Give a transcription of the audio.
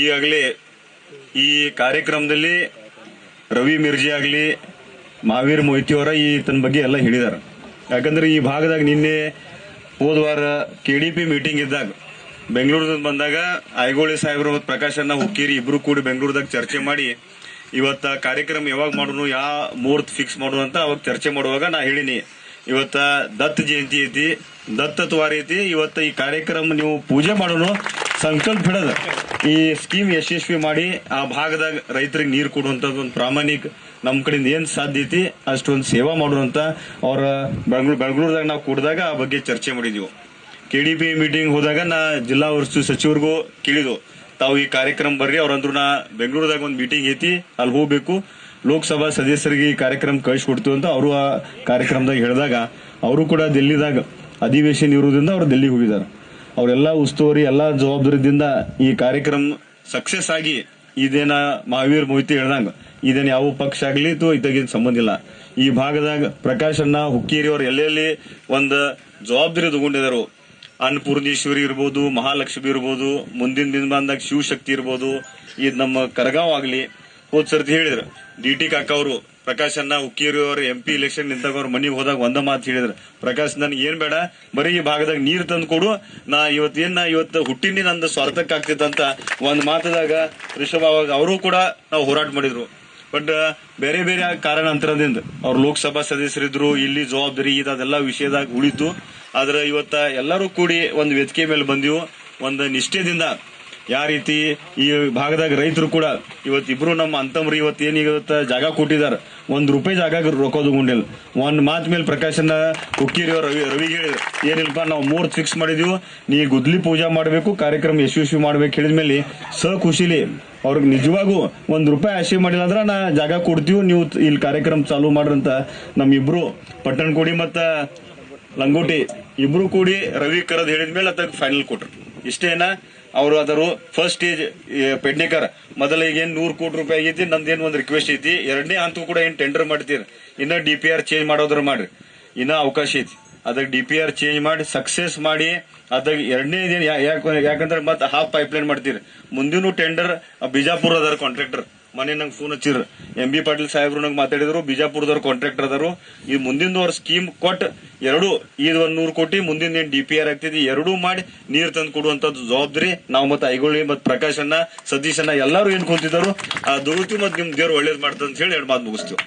ಈಗಾಗಲೇ ಈ ಕಾರ್ಯಕ್ರಮದಲ್ಲಿ ರವಿ ಮಿರ್ಜಿ ಆಗಲಿ ಮಹಾವೀರ್ ಮೊಯ್ತಿಯವರ ಈ ತನ್ನ ಬಗ್ಗೆ ಎಲ್ಲ ಹೇಳಿದ್ದಾರೆ ಯಾಕಂದ್ರೆ ಈ ಭಾಗದಾಗ ನಿನ್ನೆ ಹೋದ ವಾರ ಕೆ ಡಿ ಪಿ ಮೀಟಿಂಗ್ ಇದ್ದಾಗ, ಬೆಂಗಳೂರದಿಂದ ಬಂದಾಗ ಐಗೋಳಿ ಸಾಹೇಬ್ರು ಮತ್ತು ಪ್ರಕಾಶ್ ಅಣ್ಣ ಹುಕ್ಕೇರಿ ಇಬ್ರು ಕೂಡಿ ಬೆಂಗಳೂರದಾಗ ಚರ್ಚೆ ಮಾಡಿ, ಇವತ್ತ ಕಾರ್ಯಕ್ರಮ ಯಾವಾಗ ಮಾಡೋನು, ಯಾವ ಮುಹೂರ್ತ ಫಿಕ್ಸ್ ಮಾಡೋದು ಅಂತ ಅವಾಗ ಚರ್ಚೆ ಮಾಡುವಾಗ ನಾ ಹೇಳಿನಿ. ಇವತ್ತ ದತ್ತ ಜಯಂತಿ ಐತಿ. ದತ್ತತ್ವಾರಿ ಐತಿ. ಇವತ್ತ ಈ ಕಾರ್ಯಕ್ರಮ ನೀವು ಪೂಜೆ ಮಾಡೋನು ಸಂಕಲ್ಪ ಹಿಡದ. ಈ ಸ್ಕೀಮ್ ಯಶಸ್ವಿ ಮಾಡಿ ಆ ಭಾಗದಾಗ ರೈತರಿಗೆ ನೀರು ಕೊಡುವಂತದ್ದು ಒಂದು ಪ್ರಾಮಾಣಿಕ ನಮ್ಮ ಕಡೆಯಿಂದ ಏನು ಸಾಧ್ಯ ಐತಿ, ಅಷ್ಟೊಂದು ಸೇವಾ ಮಾಡುವಂತ ಅವ್ರ ಬೆಂಗಳೂರು ಬೆಂಗಳೂರದಾಗ ನಾವು ಕೂಡಿದಾಗ ಆ ಬಗ್ಗೆ ಚರ್ಚೆ ಮಾಡಿದೀವಿ. ಕೆ ಡಿ ಪಿ ಮೀಟಿಂಗ್ ಹೋದಾಗ ನಾ ಜಿಲ್ಲಾ ಉಸ್ತುವಾರಿ ಸಚಿವರಿಗೂ ಕೇಳಿದ್ವು. ತಾವು ಈ ಕಾರ್ಯಕ್ರಮ ಬರ್ರಿ, ಅವ್ರಂದ್ರು ನಾ ಬೆಂಗಳೂರದಾಗ ಒಂದು ಮೀಟಿಂಗ್ ಐತಿ, ಅಲ್ಲಿ ಹೋಗ್ಬೇಕು. ಲೋಕಸಭಾ ಸದಸ್ಯರಿಗೆ ಈ ಕಾರ್ಯಕ್ರಮ ಕಳಿಸ್ಕೊಡ್ತು ಅಂತ ಅವರು ಆ ಕಾರ್ಯಕ್ರಮದಾಗ ಹೇಳಿದಾಗ, ಅವರು ಕೂಡ ದಿಲ್ಲಿದಾಗ ಅಧಿವೇಶನ ಇರುವುದರಿಂದ ಅವರು ದಿಲ್ಲಿಗೆ ಹೋಗಿದ್ದಾರೆ. ಅವರೆಲ್ಲ ಉಸ್ತುವಾರಿ, ಎಲ್ಲ ಜವಾಬ್ದಾರಿದಿಂದ ಈ ಕಾರ್ಯಕ್ರಮ ಸಕ್ಸಸ್ ಆಗಿ ಇದೇನ ಮಹಾವೀರ್ ಮೋಹಿತಿ ಹೇಳ್ದಂಗ, ಇದೇನು ಯಾವ ಪಕ್ಷ ಆಗಲಿ ಅಥವಾ ಇದಾಗಿನ್ ಸಂಬಂಧ ಇಲ್ಲ. ಈ ಭಾಗದಾಗ ಪ್ರಕಾಶ್ ಅಣ್ಣ, ಹುಕ್ಕೇರಿ ಅವ್ರು ಎಲ್ಲೆಲ್ಲಿ ಒಂದು ಜವಾಬ್ದಾರಿ ತಗೊಂಡಿದ್ದಾರೆ ಅನ್ನಪೂರ್ಣೇಶ್ವರಿ ಇರ್ಬೋದು, ಮಹಾಲಕ್ಷ್ಮಿ ಇರ್ಬೋದು, ಮುಂದಿನ ದಿನ ಬಂದಾಗ ಶಿವಶಕ್ತಿ ಇರ್ಬೋದು, ಇದು ನಮ್ಮ ಕರಗಾವ್ ಆಗ್ಲಿ ಹೋದ್ ಸರ್ತಿ ಹೇಳಿದ್ರು. ಡಿ ಟಿ ಕಾಕ ಅವರು, ಪ್ರಕಾಶ್ ಅನ್ನ ಹುಕ್ಕೇರಿ ಅವರು ಎಂ ಪಿ ಇಲೆಕ್ಷನ್ ನಿಂತಾಗ ಅವ್ರ ಮನೆಗೆ ಹೋದಾಗ ಒಂದ ಮಾತು ಹೇಳಿದ್ರು. ಪ್ರಕಾಶ್ ನನ್ ಏನ್ ಬೇಡ, ಬರೀ ಈ ಭಾಗದಾಗ ನೀರ್ ತಂದು ಕೊಡು. ನಾ ಇವತ್ತು ಏನ್ ನಾ ಇವತ್ತು ಹುಟ್ಟಿನಿ ನಂದು ಸ್ವಾರ್ಥಕ್ಕೆ ಆಗ್ತಿತ್ತಂತ ಒಂದ್ ಮಾತದಾಗ ರಿಷಬ್ ಅವಾಗ ಅವರು ಕೂಡ ನಾವು ಹೋರಾಟ ಮಾಡಿದ್ರು. ಬಟ್ ಬೇರೆ ಬೇರೆ ಕಾರಣಾಂತರದಿಂದ ಅವ್ರು ಲೋಕಸಭಾ ಸದಸ್ಯರಿದ್ರು, ಇಲ್ಲಿ ಜವಾಬ್ದಾರಿ ಇದು ಅದೆಲ್ಲ ವಿಷಯದಾಗ ಉಳಿತು. ಆದ್ರೆ ಇವತ್ತ ಎಲ್ಲರೂ ಕೂಡಿ ಒಂದು ವೇದಿಕೆ ಮೇಲೆ ಬಂದಿವು. ಒಂದು ನಿಷ್ಠೆದಿಂದ ಯಾವ ರೀತಿ ಈ ಭಾಗದಾಗ ರೈತರು ಕೂಡ ಇವತ್ತು ಇಬ್ರು ನಮ್ಮ ಅಂತಮ್ರು ಇವತ್ತು ಏನ್ ಇವತ್ತ ಜಾಗ ಕೊಟ್ಟಿದ್ದಾರೆ ಒಂದು ರೂಪಾಯಿ ಜಾಗ ರೊಕ್ಕ ತಗೊಂಡಿಲ್ಲ ಒಂದ್ ಮಾತ್ ಮೇಲೆ ಪ್ರಕಾಶನ ಹುಕ್ಕಿರಿ ರವಿ ರವಿ ಹೇಳಿದ್ರು. ಏನಿಲ್ಲಪ್ಪ ನಾವು ಮೂರು ಫಿಕ್ಸ್ ಮಾಡಿದೀವಿ. ನೀ ಗುದ್ಲಿ ಪೂಜಾ ಮಾಡಬೇಕು, ಕಾರ್ಯಕ್ರಮ ಯಶಸ್ವಿ ಮಾಡ್ಬೇಕು ಹೇಳಿದ್ಮೇಲೆ ಸ ಖುಷಿಲಿ. ಅವ್ರಿಗೆ ನಿಜವಾಗೂ ಒಂದು ರೂಪಾಯಿ ಆಶೆ ಮಾಡಿಲ್ಲ ಅಂದ್ರೆ ನಾ ಜಾಗ ಕೊಡ್ತೀವಿ, ನೀವು ಇಲ್ಲಿ ಕಾರ್ಯಕ್ರಮ ಚಾಲೂ ಮಾಡ್ರಂತ ನಮ್ಮಿಬ್ರು ಪಟ್ಟಣಕೋಡಿ ಮತ್ತು ಲಂಗೋಟಿ ಇಬ್ರು ಕೂಡಿ ರವಿ ಕರದ್ ಹೇಳಿದ್ಮೇಲೆ ಅದಕ್ಕೆ ಫೈನಲ್ ಕೊಟ್ರು. ಇಷ್ಟೇನ? ಅವರು ಅದರು ಫಸ್ಟ್ ಸ್ಟೇಜ್ ಪೆಡ್ನೇಕರ್. ಮೊದಲಿಗೆ ಈಗ ನೂರು ಕೋಟಿ ರೂಪಾಯಿ ಆಗೈತಿ ನಂದೇನು ಒಂದು ರಿಕ್ವೆಸ್ಟ್ ಐತಿ? ಎರಡನೇ ಹಂತ ಕೂಡ ಏನು ಟೆಂಡರ್ ಮಾಡ್ತೀರಿ? ಇನ್ನ ಡಿ ಪಿ ಆರ್ ಚೇಂಜ್ ಮಾಡೋದ್ರ ಮಾಡ್ರಿ. ಇನ್ನೂ ಅವಕಾಶ ಐತಿ. ಅದಕ್ಕೆ ಡಿ ಪಿ ಆರ್ ಚೇಂಜ್ ಮಾಡಿ ಸಕ್ಸೆಸ್ ಮಾಡಿ ಅದಕ್ಕೆ ಎರಡನೇ ಯಾಕಂದ್ರೆ ಮತ್ತೆ ಹಾಫ್ ಪೈಪ್ಲೈನ್ ಮಾಡ್ತೀರಿ. ಮುಂದಿನ ಟೆಂಡರ್ ಬಿಜಾಪುರ ಅದರ ಕಾಂಟ್ರಾಕ್ಟರ್ ಮನೆ ನಂಗೆ ಫೋನ್ ಹಚ್ಚಿರ್ ಎಂ ಬಿ ಪಾಟೀಲ್ ಸಾಹೇಬ್ರು ನಂಗೆ ಮಾತಾಡಿದ್ರು, ಬಿಜಾಪುರದವ್ರು ಕಾಂಟ್ರಾಕ್ಟರ್ ಅದಾರು. ಈ ಮುಂದಿನ ಸ್ಕೀಮ್ ಕೊಟ್ಟು ಎರಡು ಇದು ಒಂದ್ ನೂರು ಕೋಟಿ ಮುಂದಿನ ಏನ್ ಡಿ ಪಿ ಆರ್ ಆಗ್ತಿದೆ, ಎರಡೂ ಮಾಡಿ ನೀರ್ ತಂದು ಕೊಡುವಂತದ್ದು ಜವಾಬ್ದಾರಿ ನಾವು ಮತ್ತೆ ಐಗೊಳ್ಳಿ ಮತ್ತೆ ಪ್ರಕಾಶ್ ಅಣ್ಣ, ಸತೀಶ್ ಅಣ್ಣ ಎಲ್ಲಾರು ಏನ್ ಕುಂತಿದ್ದಾರೋ, ಆ ದುರುತಿ ಮತ್ತೆ ನಿಮ್ ದೇವ್ರು ಒಳ್ಳೇದ್ ಮಾಡ್ತದ ಅಂತ ಹೇಳಿ ಎರಡು ಮಾತು ಮುಗಿಸ್ತೀವಿ.